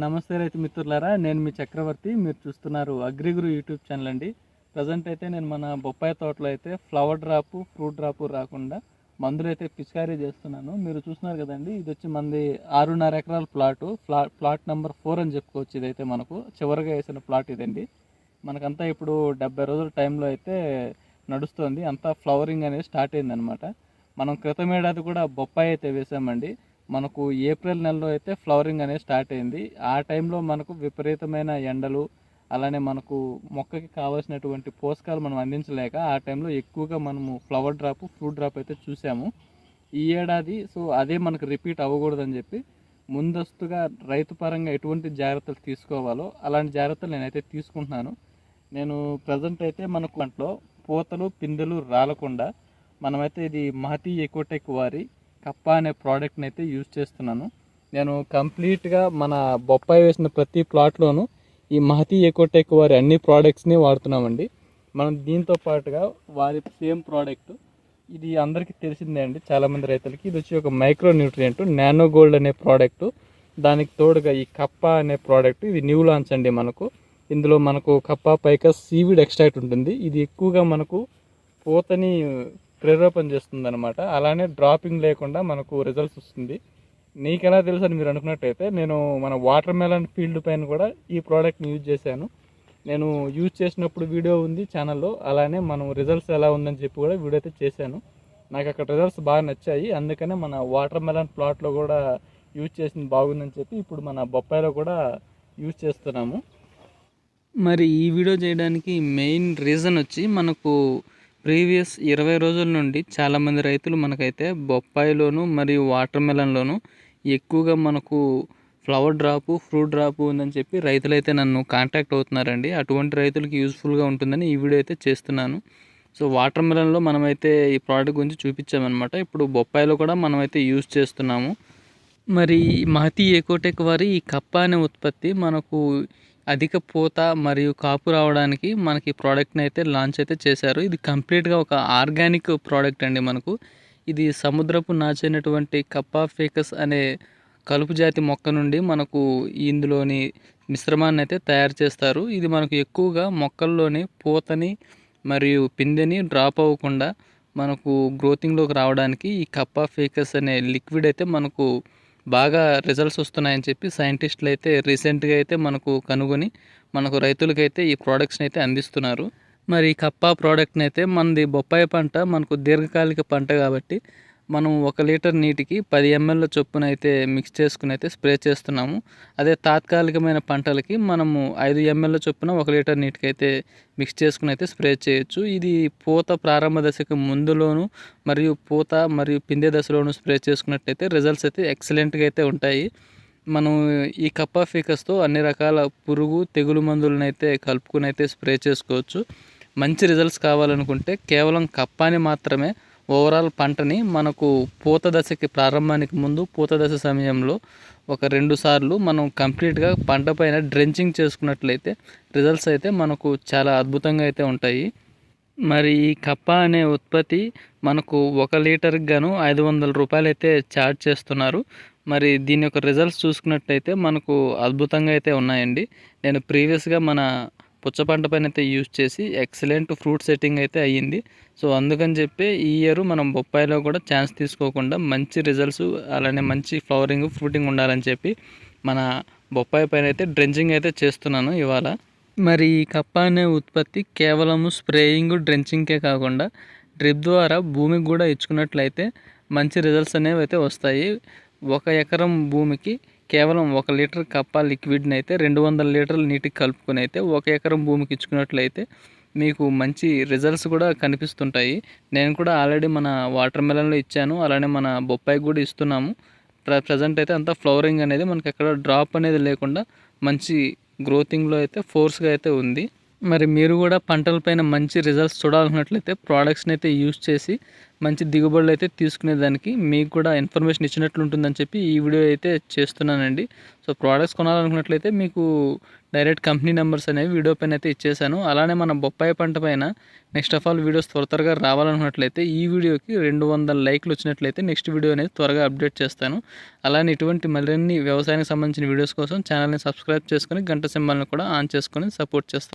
నమస్తే రైతు మిత్రులారా నేను మీ చక్రవర్తి మీరు చూస్తున్నారు అగ్రిగురు యూట్యూబ్ ఛానల్ అండి. ప్రజెంట్ అయితే నేను మన బొప్పాయి తోటలో అయితే ఫ్లవర్ డ్రాపు ఫ్రూట్ డ్రాపు రాకుండా మందులు అయితే పిచికారీ చేస్తున్నాను. మీరు చూస్తున్నారు కదండి ఇది వచ్చి మంది ఆరున్నర ఎకరాల ప్లాటు ప్లా ప్లాట్ నెంబర్ ఫోర్ అని చెప్పుకోవచ్చు ఇదైతే మనకు. చివరిగా వేసిన ప్లాట్ ఇదండి. మనకంతా ఇప్పుడు డెబ్బై రోజుల టైంలో అయితే నడుస్తుంది. అంతా ఫ్లవరింగ్ అనేది స్టార్ట్ అయిందనమాట మనం క్రితం ఏడాది కూడా బొప్పాయి అయితే వేసామండి. మనకు ఏప్రిల్ నెలలో అయితే ఫ్లవరింగ్ అనేది స్టార్ట్ అయింది. ఆ టైంలో మనకు విపరీతమైన ఎండలు అలానే మనకు మొక్కకి కావాల్సినటువంటి పోషకాలు మనం అందించలేక ఆ టైంలో ఎక్కువగా మనము ఫ్లవర్ డ్రాప్ ఫ్రూట్ డ్రాప్ అయితే చూసాము. ఈ ఏడాది సో అదే మనకు రిపీట్ అవ్వకూడదని చెప్పి ముందస్తుగా రైతు పరంగా ఎటువంటి జాగ్రత్తలు తీసుకోవాలో అలాంటి జాగ్రత్తలు నేనైతే తీసుకుంటున్నాను. నేను ప్రజెంట్ అయితే మనకు దాంట్లో పూతలు పిందెలు రాలకుండా మనమైతే ఇది మహతి ఎకోటెక్ వారి కప్ప అనే ప్రోడక్ట్ని అయితే యూజ్ చేస్తున్నాను. నేను కంప్లీట్గా మన బొప్పాయి వేసిన ప్రతి ప్లాట్లోనూ ఈ మహతి ఎకోటెక్ వారి అన్ని ప్రోడక్ట్స్ని వాడుతున్నామండి. మనం దీంతో పాటుగా వారి సేమ్ ప్రోడక్ట్ ఇది అందరికీ తెలిసిందే అండి. చాలామంది రైతులకి ఇది వచ్చి ఒక మైక్రో న్యూట్రియంట్ నానో గోల్డ్ అనే ప్రోడక్ట్ దానికి తోడుగా ఈ కప్ప అనే ప్రోడక్ట్ ఇది న్యూ లాంచ్ అండి మనకు. ఇందులో మనకు కప్ప పైక సీవిడ్ ఎక్స్ట్రాక్ట్ ఉంటుంది. ఇది ఎక్కువగా మనకు పూతని ప్రేరేపణ చేస్తుంది అనమాట అలానే డ్రాపింగ్ లేకుండా మనకు రిజల్ట్స్ వస్తుంది. నీకు ఎలా తెలుసు అని మీరు అనుకున్నట్టయితే నేను మన వాటర్ మెలన్ ఫీల్డ్ పైన కూడా ఈ ప్రోడక్ట్ని యూజ్ చేశాను. నేను యూజ్ చేసినప్పుడు వీడియో ఉంది ఛానల్లో అలానే మనం రిజల్ట్స్ ఎలా ఉందని చెప్పి కూడా వీడియో అయితే చేశాను. నాకు అక్కడ రిజల్ట్స్ బాగా నచ్చాయి. అందుకనే మన వాటర్ మెలన్ ప్లాట్లో కూడా యూజ్ చేసింది బాగుందని చెప్పి ఇప్పుడు మన బొప్పాయిలో కూడా యూజ్ చేస్తున్నాము. మరి ఈ వీడియో చేయడానికి మెయిన్ రీజన్ వచ్చి మనకు ప్రీవియస్ ఇరవై రోజుల నుండి చాలామంది రైతులు మనకైతే బొప్పాయిలోను మరియు వాటర్ మెలన్లోను ఎక్కువగా మనకు ఫ్లవర్ డ్రాపు ఫ్రూట్ డ్రాపు ఉందని చెప్పి రైతులైతే నన్ను కాంటాక్ట్ అవుతున్నారండి. అటువంటి రైతులకు యూస్ఫుల్గా ఉంటుందని ఈ వీడియో అయితే చేస్తున్నాను. సో వాటర్ మెలన్లో మనమైతే ఈ ప్రోడక్ట్ గురించి చూపించామన్నమాట. ఇప్పుడు బొప్పాయిలో కూడా మనమైతే యూజ్ చేస్తున్నాము. మరి మహతి ఏకోటెక్ వారి ఈ కప్ప అనే ఉత్పత్తి మనకు అధిక పూత మరియు కాపు రావడానికి మనకి ప్రోడక్ట్ని అయితే లాంచ్ అయితే చేశారు. ఇది కంప్లీట్గా ఒక ఆర్గానిక్ ప్రోడక్ట్ అండి మనకు. ఇది సముద్రపు నాచైనటువంటి కప్పా ఫేకస్ అనే కలుపు జాతి మొక్క నుండి మనకు ఇందులోని మిశ్రమాన్ని అయితే తయారు చేస్తారు. ఇది మనకు ఎక్కువగా మొక్కల్లోని పూతని మరియు పిందెని డ్రాప్ అవ్వకుండా మనకు గ్రోతింగ్లోకి రావడానికి ఈ కప్పా ఫేకస్ అనే లిక్విడ్ అయితే మనకు బాగా రిజల్ట్స్ వస్తున్నాయని చెప్పి సైంటిస్టులు అయితే రీసెంట్గా అయితే మనకు కనుగొని మనకు రైతులకైతే ఈ ప్రోడక్ట్స్ని అయితే అందిస్తున్నారు. మరి కప్పా ప్రోడక్ట్ని అయితే మనది బొప్పాయి పంట మనకు దీర్ఘకాలిక పంట కాబట్టి మనం ఒక లీటర్ నీటికి పది ఎంఎల్ చొప్పున అయితే మిక్స్ చేసుకుని అయితే స్ప్రే చేస్తున్నాము. అదే తాత్కాలికమైన పంటలకి మనము ఐదు ఎంఎల్ చొప్పున ఒక లీటర్ నీటికి అయితే మిక్స్ చేసుకుని అయితే స్ప్రే చేయొచ్చు. ఇది పూత ప్రారంభ దశకు ముందులోను మరియు పూత మరియు పిందె దశలోను స్ప్రే చేసుకున్నట్టయితే రిజల్ట్స్ అయితే ఎక్సలెంట్గా అయితే ఉంటాయి. మనం ఈ కప్పా ఫీకస్తో అన్ని రకాల పురుగు తెగులు మందులను అయితే కలుపుకుని అయితే స్ప్రే చేసుకోవచ్చు. మంచి రిజల్ట్స్ కావాలనుకుంటే కేవలం కప్పాని మాత్రమే ఓవరాల్ పంటని మనకు పూత దశకి ప్రారంభానికి ముందు పూత దశ సమయంలో ఒక రెండు సార్లు మనం కంప్లీట్గా పంట పైన డ్రెంచింగ్ చేసుకున్నట్లయితే రిజల్ట్స్ అయితే మనకు చాలా అద్భుతంగా అయితే ఉంటాయి. మరి ఈ కప్ప అనే ఉత్పత్తి మనకు ఒక లీటర్కి గాను ఐదు వందల రూపాయలు అయితే ఛార్జ్ చేస్తున్నారు. మరి దీని యొక్క రిజల్ట్స్ చూసుకున్నట్టయితే మనకు అద్భుతంగా అయితే ఉన్నాయండి. నేను ప్రీవియస్గా మన పుచ్చ పంట పైన అయితే యూజ్ చేసి ఎక్సలెంట్ ఫ్రూట్ సెట్టింగ్ అయితే అయ్యింది. సో అందుకని చెప్పి ఈ ఇయర్ మనం బొప్పాయిలో కూడా ఛాన్స్ తీసుకోకుండా మంచి రిజల్ట్స్ అలానే మంచి ఫ్లవరింగ్ ఫ్రూటింగ్ ఉండాలని చెప్పి మన బొప్పాయి పైన అయితే డ్రెంజింగ్ అయితే చేస్తున్నాను ఇవాళ. మరి ఈ కప్ప అనే ఉత్పత్తి కేవలము స్ప్రేయింగ్ డ్రెంచింగ్కే కాకుండా డ్రిప్ ద్వారా భూమికి కూడా ఇచ్చుకున్నట్లయితే మంచి రిజల్ట్స్ అనేవి అయితే వస్తాయి. ఒక ఎకరం భూమికి కేవలం ఒక లీటర్ కప్ప లిక్విడ్ని అయితే రెండు వందల లీటర్ల నీటికి కలుపుకొని అయితే ఒక ఎకరం భూమికి ఇచ్చుకున్నట్లయితే మీకు మంచి రిజల్ట్స్ కూడా కనిపిస్తుంటాయి. నేను కూడా ఆల్రెడీ మన వాటర్ మెలన్లో ఇచ్చాను. అలానే మన బొప్పాయికి కూడా ఇస్తున్నాము. ప్ర ప్రజెంట్ అయితే అంతా ఫ్లవరింగ్ అనేది మనకి ఎక్కడ డ్రాప్ అనేది లేకుండా మంచి గ్రోతింగ్లో అయితే ఫోర్స్గా అయితే ఉంది. మరి మీరు కూడా పంటలపైన మంచి రిజల్ట్స్ చూడాలనుకున్నట్లయితే ప్రోడక్ట్స్ని అయితే యూజ్ చేసి మంచి దిగుబడులు అయితే తీసుకునేదానికి మీకు కూడా ఇన్ఫర్మేషన్ ఇచ్చినట్లు ఉంటుందని చెప్పి ఈ వీడియో అయితే చేస్తున్నానండి. సో ప్రోడక్ట్స్ కొనాలనుకున్నట్లయితే మీకు డైరెక్ట్ కంపెనీ నెంబర్స్ అనేవి వీడియో పైన అయితే ఇచ్చేసాను అలానే మన బొప్పాయి పంట పైన నెక్స్ట్ ఆఫ్ ఆల్ వీడియోస్ త్వర త్వరగా రావాలనుకున్నట్లయితే ఈ వీడియోకి రెండు వందల లైక్లు వచ్చినట్లయితే నెక్స్ట్ వీడియో అనేది త్వరగా అప్డేట్ చేస్తాను. అలానే ఇటువంటి మరిన్ని వ్యవసాయానికి సంబంధించిన వీడియోస్ కోసం ఛానల్ని సబ్స్క్రైబ్ చేసుకొని గంట సింబల్ని కూడా ఆన్ చేసుకొని సపోర్ట్ చేస్తాను.